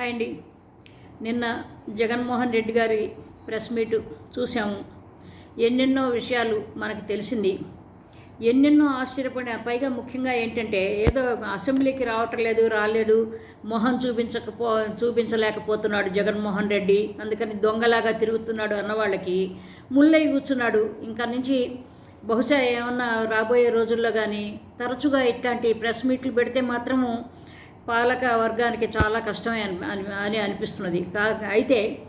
Hi అండి. నిన్న జగన్మోహన్ రెడ్డి గారి ప్రెస్ మీట్ చూసాము ఎన్నెన్నో విషయాలు మనకు తెలిసింది. ఎన్నెన్నో ఆశ్చర్యపడిన పైగా ముఖ్యంగా ఏంటంటే ఏదో అసెంబ్లీకి రావటం లేదు రాలేడు మొహం చూపించకపో చూపించలేకపోతున్నాడు జగన్మోహన్ రెడ్డి. అందుకని దొంగలాగా తిరుగుతున్నాడు అన్న వాళ్ళకి ముల్లై కూర్చున్నాడు. ఇంకా నుంచి బహుశా ఏమన్నా రాబోయే రోజుల్లో కానీ తరచుగా ఇట్లాంటి ప్రెస్ మీట్లు పెడితే మాత్రము పాలక వర్గానికి చాలా కష్టమే అని అని- అని అనిపిస్తున్నది. కా అయితే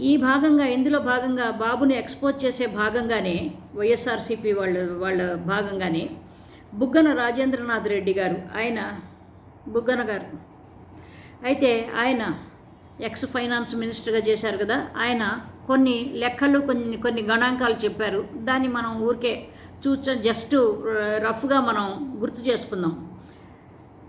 ఈ భాగంగా ఇందులో భాగంగా బాబుని ఎక్స్పోజ్ చేసే భాగంగానే వైఎస్ఆర్సీపీ వాళ్ళ వాళ్ళ భాగంగానే బుగ్గన రాజేంద్రనాథ్ రెడ్డి గారు ఆయన బుగ్గన గారు. అయితే ఆయన ఎక్స్ ఫైనాన్స్ మినిస్టర్గా చేశారు కదా ఆయన కొన్ని లెక్కలు కొన్ని కొన్ని గణాంకాలు చెప్పారు. దాన్ని మనం ఊరికే చూచ జస్ట్ రఫ్గా మనం గుర్తు చేసుకుందాం.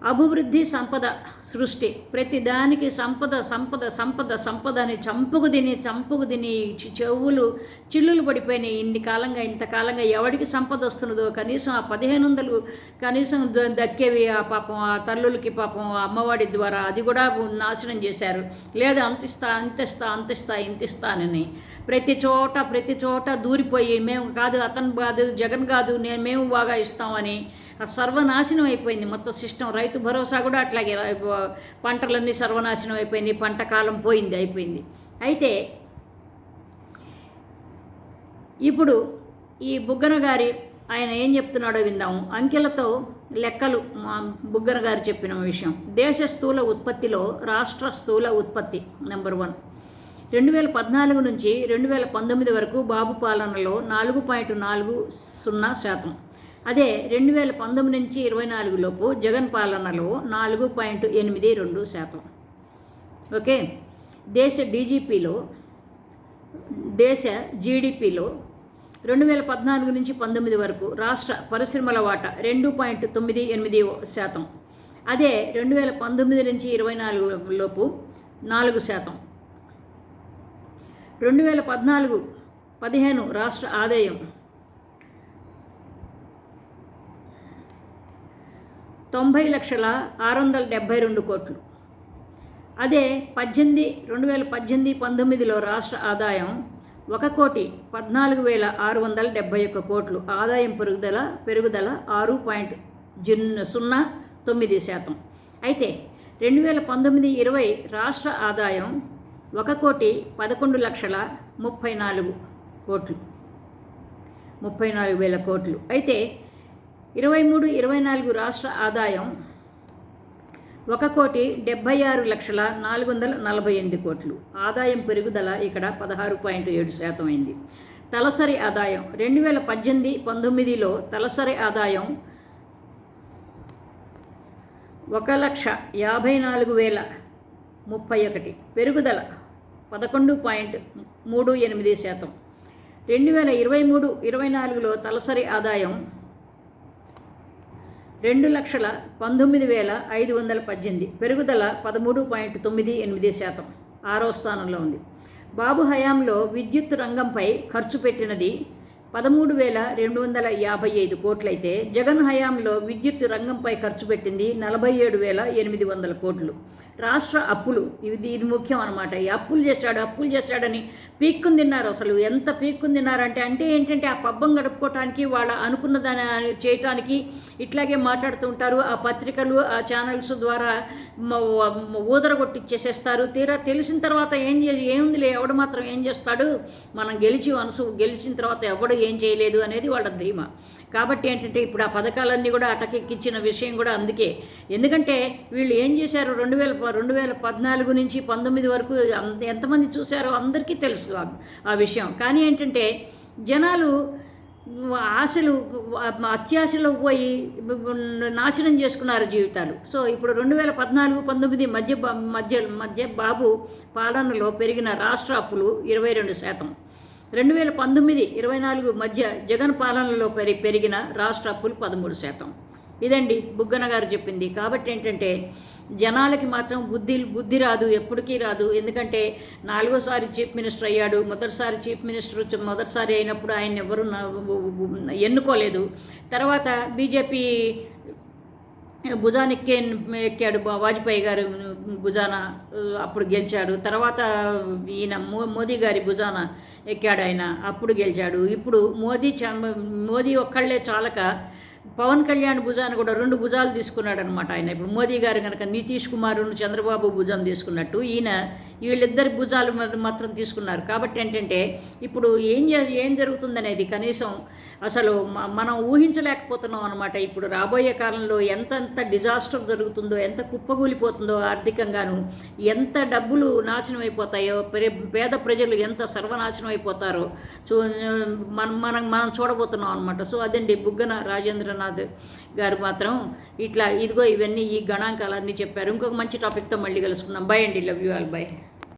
అభివృద్ధి సంపద సృష్టి. ప్రతి దానికి సంపద సంపద సంపద సంపద అని చంపుకు తిని చంపుకు తిని చెవులు చిల్లులు పడిపోయినాయి. ఇన్ని కాలంగా ఇంతకాలంగా ఎవడికి సంపద వస్తున్నదో కనీసం ఆ పదిహేను వందలు కనీసం దక్కేవి ఆ పాపం ఆ తల్లులకి పాపం ఆ అమ్మవాడి ద్వారా అది కూడా నాశనం చేశారు. లేదు అంతిస్తా అంతిస్తా అంతిస్తా ఇంతిస్తానని ప్రతి చోట ప్రతి చోట దూరిపోయి మేము కాదు అతను కాదు జగన్ కాదు నేను మేము బాగా ఇస్తామని. సర్వనాశనం అయిపోయింది మొత్తం సిస్టమ్ రైతు భరోసా కూడా అట్లాగే పంటలన్నీ సర్వనాశనం అయిపోయింది పంట కాలం పోయింది అయిపోయింది. అయితే ఇప్పుడు ఈ బుగ్గన గారి ఆయన ఏం చెప్తున్నాడో విందాము అంకెలతో లెక్కలు మా బుగ్గన గారు చెప్పిన విషయం. దేశ స్థూల ఉత్పత్తిలో రాష్ట్ర స్థూల ఉత్పత్తి నెంబర్ వన్. రెండు వేల పద్నాలుగు నుంచి రెండు వేల పంతొమ్మిది వరకు బాబు పాలనలో నాలుగు పాయింట్ నాలుగు సున్నా శాతం. అదే రెండు వేల పంతొమ్మిది నుంచి ఇరవై నాలుగు లోపు జగన్ పాలనలో నాలుగు పాయింట్ ఎనిమిది రెండు శాతం. ఓకే? దేశ డీజీపీలో దేశ జీడిపిలో రెండు వేల పద్నాలుగు నుంచి పంతొమ్మిది వరకు రాష్ట్ర పరిశ్రమల వాటా రెండు పాయింట్ తొమ్మిది ఎనిమిది శాతం. అదే రెండు వేల పంతొమ్మిది నుంచి ఇరవై నాలుగు లోపు నాలుగు శాతం. రెండు వేల పద్నాలుగు పదిహేను రాష్ట్ర ఆదాయం తొంభై లక్షల ఆరు వందల డెబ్భై రెండు కోట్లు. అదే పద్దెనిమిది రెండు వేల పద్దెనిమిది పంతొమ్మిదిలో రాష్ట్ర ఆదాయం ఒక కోటి పద్నాలుగు వేల ఆరు వందల డెబ్బై ఒక్క కోట్లు. ఆదాయం పెరుగుదల పెరుగుదల ఆరు పాయింట్ జిన్ సున్నా తొమ్మిది శాతం. అయితే రెండు వేల పంతొమ్మిది ఇరవై రాష్ట్ర ఆదాయం ఒక కోటి పదకొండు లక్షల ముప్పై నాలుగు కోట్లు. ముప్పై నాలుగు వేల కోట్లు. అయితే ఇరవై మూడు ఇరవై నాలుగు రాష్ట్ర ఆదాయం ఒక కోటి డెబ్బై ఆరు లక్షల నాలుగు వందల నలభై ఎనిమిది కోట్లు. ఆదాయం పెరుగుదల ఇక్కడ పదహారు పాయింట్ ఏడు శాతం అయింది. తలసరి ఆదాయం రెండు వేల పద్దెనిమిది పంతొమ్మిదిలో తలసరి ఆదాయం ఒక లక్ష యాభై నాలుగు వేల ముప్పై ఒకటి. పెరుగుదల పదకొండు పాయింట్ మూడు ఎనిమిది శాతం. రెండు వేల ఇరవై మూడు ఇరవై నాలుగులో తలసరి ఆదాయం రెండు లక్షల పంతొమ్మిది వేల ఐదు వందల పద్దెనిమిది. పెరుగుదల పదమూడు పాయింట్ తొమ్మిది ఎనిమిది శాతం. ఆరో స్థానంలో ఉంది. బాబు హయాంలో విద్యుత్ రంగంపై ఖర్చు పెట్టినది పదమూడు వేల రెండు వందల యాభై ఐదు కోట్లయితే జగన్ హయాంలో విద్యుత్ రంగంపై ఖర్చు పెట్టింది నలభై ఏడు వేల ఎనిమిది వందల కోట్లు. రాష్ట్ర అప్పులు ఇది ఇది ముఖ్యం అనమాట ఈ అప్పులు చేశాడు అప్పులు చేశాడని పీక్కుని తిన్నారు అసలు. ఎంత పీక్కుని తిన్నారంటే అంటే ఏంటంటే ఆ పబ్బం గడుపుకోవటానికి వాళ్ళ అనుకున్న దాని చేయటానికి ఇట్లాగే మాట్లాడుతుంటారు ఆ పత్రికలు ఆ ఛానల్స్ ద్వారా ఊదర కొట్టిచ్చేసేస్తారు తీరా తెలిసిన తర్వాత ఏం చే ఏముందిలే ఎవడు మాత్రం ఏం చేస్తాడు? మనం గెలిచి మనసు గెలిచిన తర్వాత ఎవడు ఏం చేయలేదు అనేది వాళ్ళ ధీమ కాబట్టి ఏంటంటే ఇప్పుడు ఆ పథకాలన్నీ కూడా అటకెక్కించిన విషయం కూడా అందుకే. ఎందుకంటే వీళ్ళు ఏం చేశారు? రెండు వేల రెండు వేల పద్నాలుగు నుంచి పంతొమ్మిది వరకు అంత ఎంతమంది చూశారో అందరికీ తెలుసు ఆ- విషయం. కానీ ఏంటంటే జనాలు ఆశలు అత్యాశలు పోయి నాశనం చేసుకున్నారు జీవితాలు. సో ఇప్పుడు రెండు వేల పద్నాలుగు పంతొమ్మిది మధ్య మధ్య మధ్య బాబు పాలనలో పెరిగిన రాష్ట్ర అప్పులు ఇరవై రెండు శాతం. రెండు వేల పంతొమ్మిది ఇరవై నాలుగు మధ్య జగన్ పాలనలో పెరి పెరిగిన రాష్ట్ర అప్పులు పదమూడు శాతం ఇదండి బుగ్గన గారు చెప్పింది కాబట్టి ఏంటంటే జనాలకి మాత్రం బుద్ధి బుద్ధి రాదు ఎప్పటికీ రాదు ఎందుకంటే నాలుగోసారి చీఫ్ మినిస్టర్ అయ్యాడు మొదటిసారి చీఫ్ మినిస్టర్ మొదటిసారి అయినప్పుడు ఆయన ఎవరు ఎన్నుకోలేదు తర్వాత బీజేపీ భుజానికి ఎక్కాడు వాజ్పేయి గారు భుజాన అప్పుడు గెలిచాడు. తర్వాత ఈయన మో మోదీ గారి భుజాన ఎక్కాడు ఆయన అప్పుడు గెలిచాడు. ఇప్పుడు మోదీ మోదీ ఒక్కళ్ళే చాలక పవన్ కళ్యాణ్ భుజాన్ని కూడా రెండు భుజాలు తీసుకున్నాడు అనమాట ఆయన. ఇప్పుడు మోదీ గారు కనుక నితీష్ కుమార్ చంద్రబాబు భుజం తీసుకున్నట్టు ఈయన వీళ్ళిద్దరి భుజాలు మాత్రం తీసుకున్నారు. కాబట్టి ఏంటంటే ఇప్పుడు ఏం ఏం జరుగుతుందనేది కనీసం అసలు మనం ఊహించలేకపోతున్నాం అనమాట ఇప్పుడు రాబోయే కాలంలో ఎంతెంత డిజాస్టర్ జరుగుతుందో ఎంత కుప్పగూలిపోతుందో ఆర్థికంగాను ఎంత డబ్బులు నాశనం అయిపోతాయో పేద ప్రజలు ఎంత సర్వనాశనం అయిపోతారో చూ మనం మనం మనం చూడబోతున్నాం అనమాట సో అదండి బుగ్గన రాజేంద్రనాథ్ గారు మాత్రం ఇట్లా ఇదిగో ఇవన్నీ ఈ గణాంకాలన్నీ చెప్పారు. ఇంకొక మంచి టాపిక్తో మళ్ళీ కలుసుకుందాం. బై అండి. Love you all. బై.